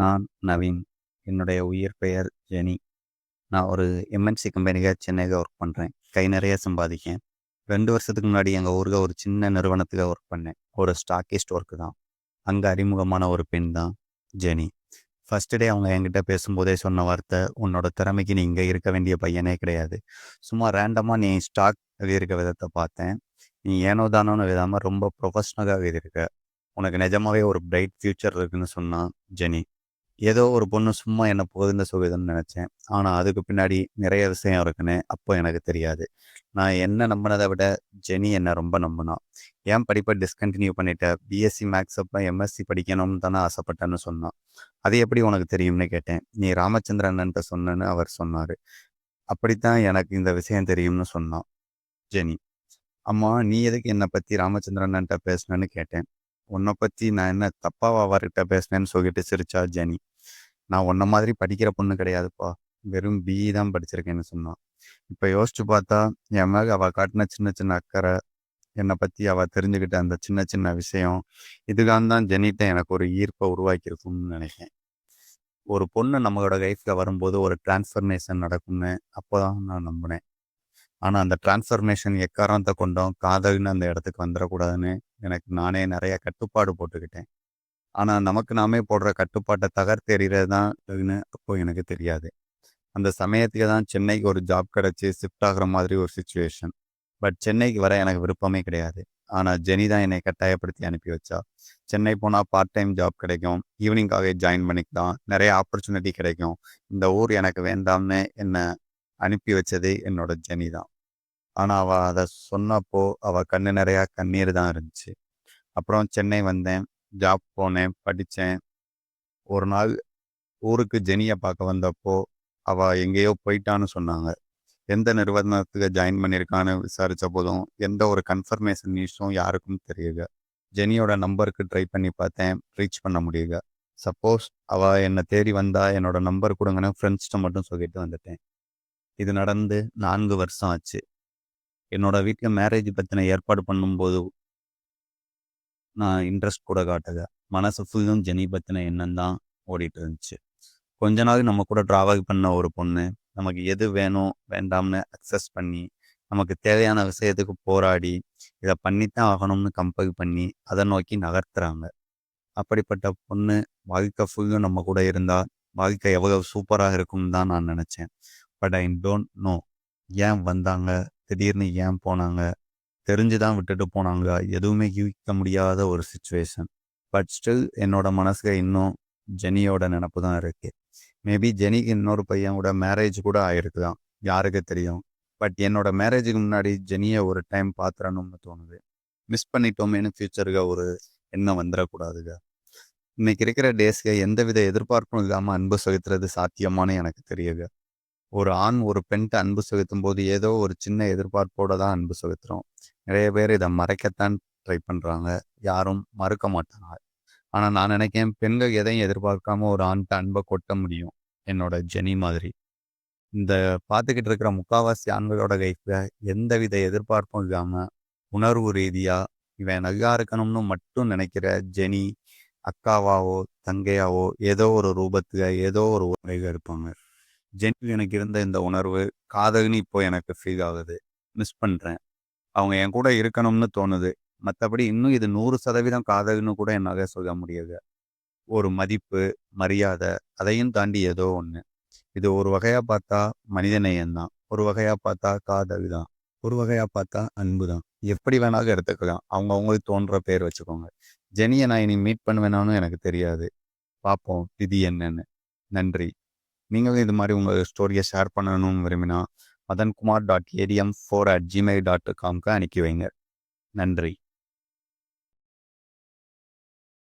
நான் நவீன். என்னுடைய உயிர் பெயர் ஜெனி. நான் ஒரு எம்என்சி கம்பெனிக்காக சென்னைக்கு ஒர்க் பண்ணுறேன் கை நிறைய சம்பாதிக்கேன். ரெண்டு வருஷத்துக்கு முன்னாடி எங்கள் ஊருக்கு ஒரு சின்ன நிறுவனத்துக்கு ஒர்க் பண்ணேன். ஒரு ஸ்டாக்கிஸ்ட் ஒர்க்கு தான். அங்கே அறிமுகமான ஒரு பெண் தான் ஜெனி. ஃபர்ஸ்ட் டே அவங்க என்கிட்ட பேசும்போதே சொன்ன வார்த்தை, "உன்னோட திறமைக்கு நீ இங்கே இருக்க வேண்டிய பையனே கிடையாது. சும்மா ரேண்டமாக நீ ஸ்டாக் எழுதியிருக்க விதத்தை பார்த்தேன். நீ ஏனோ தானோன்னு எழுதாம ரொம்ப ப்ரொஃபஷ்னலாக எழுதியிருக்க. உனக்கு நிஜமாவே ஒரு பிரைட் ஃப்யூச்சர் இருக்குன்னு" சொன்னான் ஜெனி. ஏதோ ஒரு பொண்ணு சும்மா என்ன புகழ்ந்து சொல்லுதுன்னு நினைச்சேன். ஆனா அதுக்கு பின்னாடி நிறைய விஷயம் இருக்குன்னு அப்போ எனக்கு தெரியாது. நான் என்ன நம்பினதை விட ஜெனி என்ன ரொம்ப நம்பினான் "ஏன் படிப்பை டிஸ்கன்டினியூ பண்ணிட்டேன் பிஎஸ்சி மேக்ஸ் அப்ப எம்எஸ்சி படிக்கணும்னு தானே ஆசைப்பட்டேன்னு" சொன்னான் "அது எப்படி உனக்கு தெரியும்னு" கேட்டேன். "நீ ராமச்சந்திரன்ட்ட அண்ணன்ட்ட சொன்னேன்னு" அவர் சொன்னாரு. "அப்படித்தான் எனக்கு இந்த விஷயம் தெரியும்னு" சொன்னான் ஜெனி. "அம்மா நீ எதுக்கு என்னை பத்தி ராமச்சந்திரன்ட்ட பேசுனேன்னு" கேட்டேன். உன்னை பத்தி நான் என்ன தப்பாவா அவர்கிட்ட பேசுனேன்னு" சொல்லிட்டு சிரிச்சா ஜெனி. "நான் உன்ன மாதிரி படிக்கிற பொண்ணு கிடையாதுப்பா. வெறும் பிஇ தான் படிச்சிருக்கேன்னு" சொன்னான் இப்போ யோசிச்சு பார்த்தா என் மேக அவள் காட்டின சின்ன சின்ன அக்கறை, என்னை பற்றி அவள் தெரிஞ்சுக்கிட்ட அந்த சின்ன சின்ன விஷயம், இதுக்காக தான் ஜெனிட்ட எனக்கு ஒரு ஈர்ப்பை உருவாக்கியிருக்கும்னு நினைக்கிறேன். ஒரு பொண்ணு நம்மளோட லைஃப்பில் வரும்போது ஒரு டிரான்ஸ்ஃபர்மேஷன் நடக்கும்னு அப்போ தான் நான் நம்பினேன். ஆனால் அந்த டிரான்ஸ்ஃபர்மேஷன் எக்காரத்தை கொண்டோம் காதல்னு அந்த இடத்துக்கு வந்துடக்கூடாதுன்னு எனக்கு நானே நிறைய கட்டுப்பாடு போட்டுக்கிட்டேன். ஆனால் நமக்கு நாமே போடுற கட்டுப்பாட்டை தகர்த்தெறிகிறது தான் அப்போ எனக்கு தெரியாது. அந்த சமயத்துக்கு தான் சென்னைக்கு ஒரு ஜாப் கிடச்சி ஷிஃப்ட் ஆகுற மாதிரி ஒரு சுச்சுவேஷன் பட் சென்னைக்கு வர எனக்கு விருப்பமே கிடையாது. ஆனால் ஜெனி தான் என்னை கட்டாயப்படுத்தி அனுப்பி வச்சா. சென்னை போனால் பார்ட் டைம் ஜாப் கிடைக்கும். ஈவினிங்காக ஜாயின் பண்ணிக்கலாம். நிறைய ஆப்பர்ச்சுனிட்டி கிடைக்கும். இந்த ஊர் எனக்கு வேண்டாம்னு என்னை அனுப்பி வச்சதே என்னோட ஜெனி தான். ஆனால் அவள் அதை சொன்னப்போ அவள் கண்ணு நிறையா கண்ணீர் தான் இருந்துச்சு. அப்புறம் சென்னை வந்தேன். ஜாப் போனேன். படித்தேன் ஒரு நாள் ஊருக்கு ஜெனியை பார்க்க வந்தப்போ அவள் எங்கேயோ போயிட்டான்னு சொன்னாங்க. எந்த நிறுவனத்துக்கு ஜாயின் பண்ணியிருக்கான்னு விசாரித்த போதும் எந்த ஒரு கன்ஃபர்மேஷன் நியூஸும் யாருக்கும் தெரியல. ஜெனியோட நம்பருக்கு ட்ரை பண்ணி பார்த்தேன். ரீச் பண்ண முடியல. சப்போஸ் அவள் என்னை தேடி வந்தா என்னோட நம்பர் கொடுங்கன்னு ஃப்ரெண்ட்ஸ்ட்ட மட்டும் சொல்லிட்டு வந்துட்டேன். இது நடந்து நான்கு வருஷம் ஆச்சு. என்னோட வீட்டில் மேரேஜ் பற்றின ஏற்பாடு பண்ணும்போது நான் இன்ட்ரெஸ்ட் கூட காட்டுக மனசு ஃபுல்லும் ஜெனி பத்தின எண்ணம் தான் ஓடிட்டு இருந்துச்சு. கொஞ்ச நாள் நம்ம கூட டிராவல் பண்ண ஒரு பொண்ணு, நமக்கு எது வேணும், வேண்டாம்னு அக்சஸ் பண்ணி, நமக்கு தேவையான விஷயத்துக்கு போராடி, இதை பண்ணித்தான் ஆகணும்னு கம்பல் பண்ணி, அதை நோக்கி நகர்த்துறாங்க. அப்படிப்பட்ட பொண்ணு வாழ்க்கை ஃபுல்லும் நம்ம கூட இருந்தால் வாழ்க்கை எவ்வளவு சூப்பராக இருக்கும்னு தான் நான் நினச்சேன் பட் ஐ டோன்ட் நோ. ஏன் வந்தாங்க? திடீர்னு ஏன் போனாங்க? தெரிஞ்சு தான் விட்டுட்டு போனாங்க எதுவுமே யூகிக்க முடியாத ஒரு சுச்சுவேஷன் பட் ஸ்டில் என்னோட மனசுல இன்னும் ஜெனியோட நினப்பு தான் இருக்கு. மேபி ஜெனிக்கு இன்னொரு பையன் கூட மேரேஜ் கூட ஆயிருக்கலாம். யாருக்கு தெரியும்? பட் என்னோட மேரேஜுக்கு முன்னாடி ஜெனியை ஒரு டைம் பாத்துறணும்னு தோணுது. மிஸ் பண்ணிட்டோமேனு ஃபியூச்சர்ல ஒரு எண்ணம் வந்துடக்கூடாதுங்க. இன்னைக்கு இருக்கிற டேஸ்க்கு எந்தவித எதிர்பார்ப்பும் இல்லாமல் அன்பு செலுத்துறது சாத்தியமான்னு எனக்கு தெரியல. ஒரு ஆண் ஒரு பெண்கிட்ட அன்பு செலுத்தும்போது ஏதோ ஒரு சின்ன எதிர்பார்ப்போட தான் அன்பு செலுத்துறோம். நிறைய பேர் இதை மறைக்கத்தான் ட்ரை பண்றாங்க. யாரும் மறுக்க மாட்டாங்க. ஆனா நான் நினைக்கிறேன் பெண்கள் எதையும் எதிர்பார்க்காம ஒரு ஆண்கிட்ட அன்பை கொட்ட முடியும். என்னோட ஜெனி மாதிரி. இந்த பார்த்துக்கிட்டு இருக்கிற முக்காவாசி ஆண்களோட லைஃப்ல எந்தவித எதிர்பார்ப்பும் இல்லாம, உணர்வு ரீதியா இவன் நல்லா இருக்கணும்னு மட்டும் நினைக்கிற ஜெனி, அக்காவாவோ, தங்கையாவோ ஏதோ ஒரு ரூபத்துல ஏதோ ஒரு உறவுல இருப்பாங்க. ஜென் எனக்கு இருந்த இந்த உணர்வு காதல்னு இப்போ எனக்கு ஃபீல் ஆகுது. மிஸ் பண்ணுறேன் அவங்க என் கூட இருக்கணும்னு தோணுது. மற்றபடி இன்னும் இது நூறு சதவீதம் காதகுன்னு கூட என்னால் சொல்ல முடியாது ஒரு மதிப்பு, மரியாதை அதையும் தாண்டி ஏதோ ஒன்று இது ஒரு வகையாக பார்த்தா மனிதநேயம் தான். ஒரு வகையாக பார்த்தா காதல் தான். ஒரு வகையாக பார்த்தா அன்பு தான். எப்படி வேணாலும் எடுத்துக்கலாம். அவங்க அவங்களுக்கு தோன்ற பேர் வச்சுக்கோங்க. ஜெனியை நான் இனி மீட் பண்ணுவேனான்னு எனக்கு தெரியாது. பார்ப்போம் திதி என்னன்னு. நன்றி. நீங்களும் இது மாதிரி உங்கள் ஸ்டோரியை ஷேர் பண்ணணும்னு விரும்பினா Madhankumar dot ATM four at Gmail dot காம்க்கு அனுப்பி வைங்க. நன்றி.